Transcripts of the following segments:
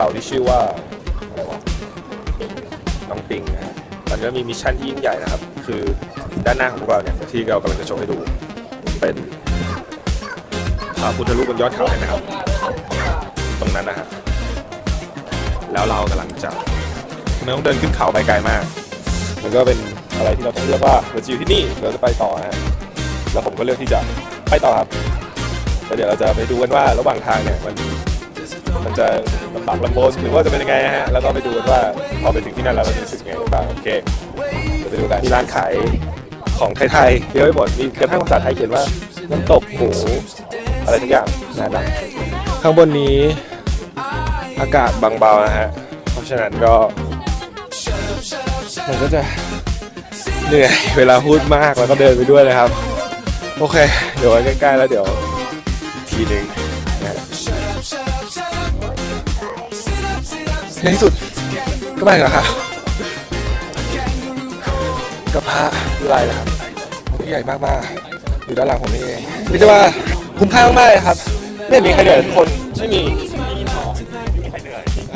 เขาที่ชื่อว่าอะไรวะน้องปิงนะฮะมันก็มีมิชชั่นที่ยิ่งใหญ่นะครับ คือด้านหน้าของพวกเราเนี่ยที่เรากำลังจะโชว์ให้ดู เป็นพระพุทธรูปบนยอดเขาเห็นไหมครับ ตรงนั้นนะฮะแล้วเรากำลังจะไม่ต้องเดินขึ้นเขาไปไกลมาก มันก็เป็นอะไรที่เราต้องเลือกว่าเราจะอยู่ที่นี่เราจะไปต่อฮะแล้วผมก็เลือกที่จะไปต่อครับแล้วเดี๋ยวเราจะไปดูกันว่าระหว่างทางเนี่ยมัน มันจะลำบากลำบนหรือว่าจะเป็นยังไงฮะแล้วก็ไปดูกันว่าพอไปถึงที่นั่นแล้วเราจะรู้สึกยังไงบ้างโอเคเดี๋ยวไปดูกันที่ร้านขายของไทยๆเยอะไปหมดมีกระทั่งภาษาไทยเขียนว่าน้ำตกหมูอะไรทุกอย่างนะดังข้างบนนี้อากาศบางเบานะฮะเพราะฉะนั้นก็มันก็จะเหนื่อยเวลาพูดมากแล้วก็เดินไปด้วยนะครับ โอเค เดี๋ยวไว้ใกล้ๆแล้วเดี๋ยวทีหนึ่ง ในที่สุดก็มาถึงแล้วครับกับพระวิไลนะครับที่ใหญ่มากๆอยู่ด้านหลังผมนี่เองนี่จะว่าคุ้มค่ามากๆเลยครับไม่มีใครเหนื่อยทุกคนไม่มี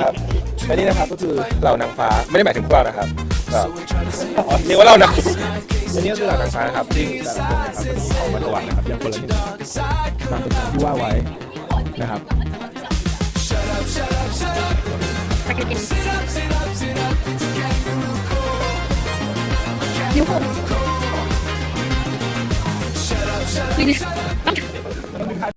ครับและนี่นะครับก็คือเหล่านางฟ้าไม่ได้หมายถึงพวกเรานะครับก็เรียกว่าเรานะอันนี้คือเหล่านางฟ้านะครับที่แต่ละคนนะครับก็จะมีของมาถวายนะครับอย่างคนละหนึ่งตามเป็นที่ว่าไว้ นะครับนิ้วโป้ง